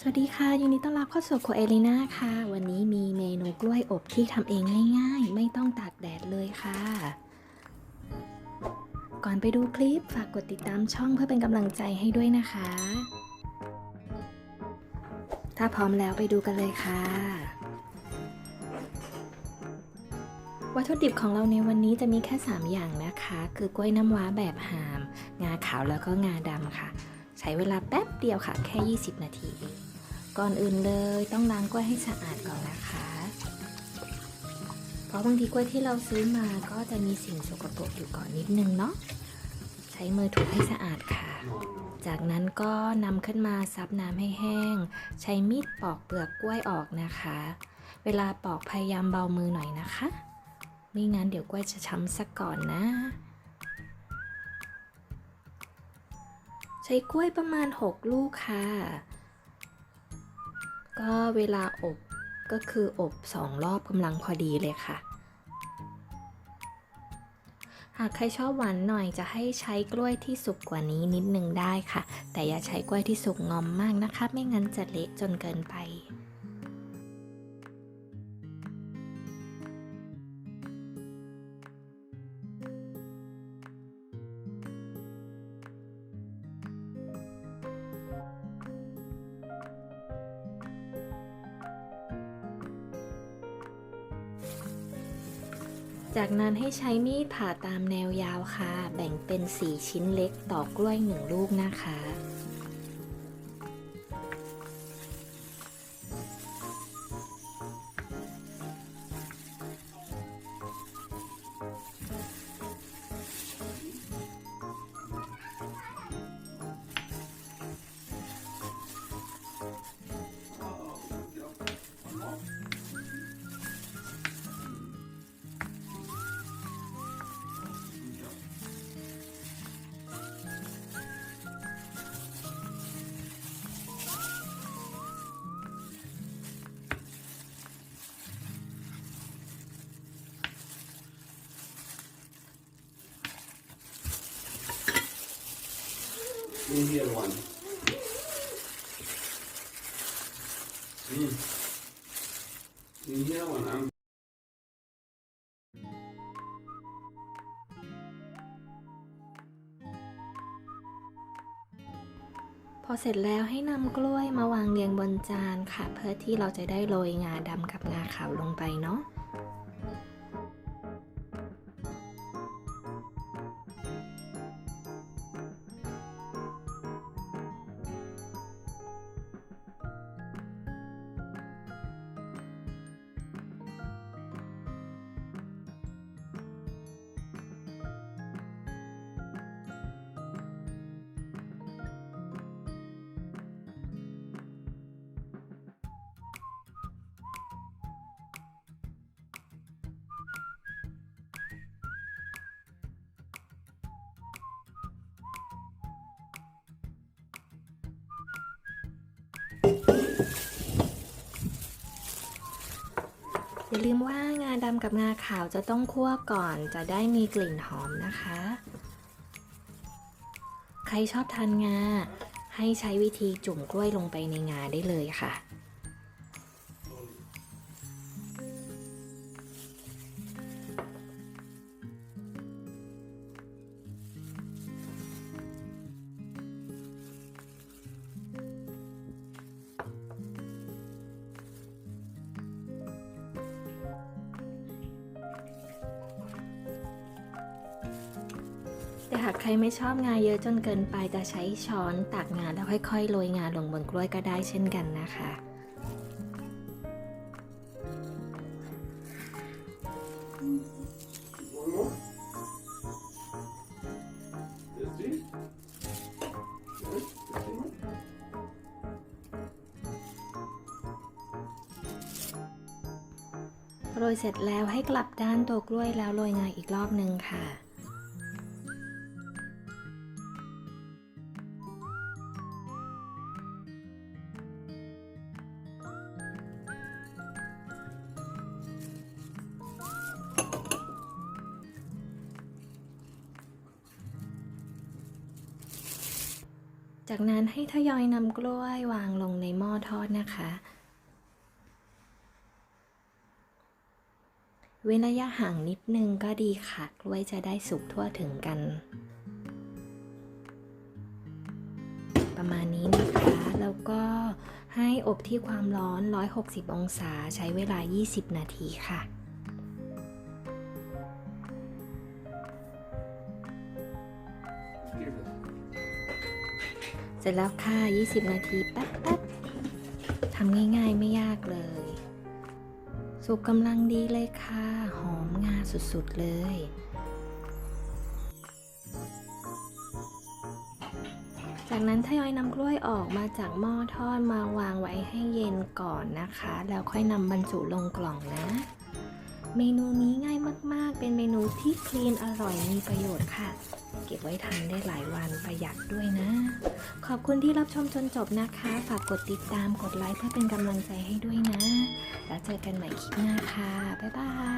สวัสดีค่ะยินดีต้อนรับเข้าสู่โคเอลิน่าค่ะ วันนี้มีเมนูกล้วยอบที่ทำเองง่ายๆ ไม่ต้องตากแดดเลยค่ะ ก่อนไปดูคลิปฝากกดติดตามช่องเพื่อเป็นกำลังใจให้ด้วยนะคะ ถ้าพร้อมแล้วไปดูกันเลยค่ะ วัตถุดิบของเราในวันนี้จะมีแค่ 3 อย่างนะคะ คือกล้วยน้ำว้าแบบหาม งาขาวแล้วก็งาดำค่ะ ใช้เวลาแป๊บเดียวค่ะ แค่ 20 นาทีเอง ก่อนอื่นเลยต้องล้างกล้วยให้สะอาดก่อนนะคะ เพราะบางทีกล้วยที่เราซื้อมาก็จะมีสิ่งสกปรกอยู่ก่อนนิดนึงเนาะ ใช้มือถูให้สะอาดค่ะ จากนั้นก็นำขึ้นมาซับน้ำให้แห้ง ใช้มีดปอกเปลือกกล้วยออกนะคะ เวลาปอกพยายามเบามือหน่อยนะคะ ไม่งั้นเดี๋ยวกล้วยจะช้ำซะก่อนนะใช้กล้วยประมาณ 6 ลูกค่ะ ก็เวลาอบก็คืออบสองรอบกำลังพอดีเลยค่ะ หากใครชอบหวานหน่อยจะให้ใช้กล้วยที่สุกกว่านี้นิดนึงได้ค่ะ แต่อย่าใช้กล้วยที่สุกงอมมากนะคะ ไม่งั้นจะเละจนเกินไป จากนั้นให้ใช้มีดผ่าตามแนวยาวค่ะ แบ่งเป็น 4 ชิ้นเล็กต่อกล้วย 1 ลูกนะคะ In here one. Mm. In here one. I'm พอเสร็จแล้วให้นำกล้วยมาวางเรียงบนจานค่ะ เพื่อที่เราจะได้โรยงาดำกับงาขาวลงไปเนาะ อย่าลืมว่างาดำกับงาขาวจะต้องคั่วก่อนจะได้มีกลิ่นหอมนะคะ ใครชอบทานงาให้ใช้วิธีจุ่มกล้วยลงไปในงาได้เลยค่ะ แต่หากใครไม่ชอบงาเยอะจนเกินไปจะใช้ช้อนตักงาแล้วค่อยๆโรยงาลงบนกล้วยก็ได้เช่นกันนะคะโรยเสร็จแล้วให้กลับด้านตัวกล้วยแล้วโรยงาอีกรอบนึงค่ะ จากนั้นให้ทยอยนำกล้วยวางลงในหม้อทอดนะคะ เว้นระยะห่างนิดนึงก็ดีค่ะ กล้วยจะได้สุกทั่วถึงกัน ประมาณนี้นะคะ แล้วก็ให้อบที่ความร้อน 160 องศาใช้เวลา 20 นาทีค่ะ ร็จแล้วค่ะ 20 นาทีแป๊บแป๊บๆทำง่ายๆไม่ยากเลย สุกกำลังดีเลยค่ะ หอมงาสุดๆเลยจากนั้นทยอยนำกล้วยออกมาจากหม้อทอดมาวางไว้ให้เย็นก่อนนะคะ แล้วค่อยนำบรรจุลงกล่องนะ เมนูนี้ง่ายมากๆ เป็นเมนูที่คลีนอร่อยมีประโยชน์ค่ะ เก็บไว้ทานได้หลายวันประหยัดด้วยนะ ขอบคุณที่รับชมจนจบนะคะ ฝากกดติดตามกดไลค์เพื่อเป็นกำลังใจให้ด้วยนะ แล้วเจอกันใหม่คลิปหน้าค่ะ บ๊ายบาย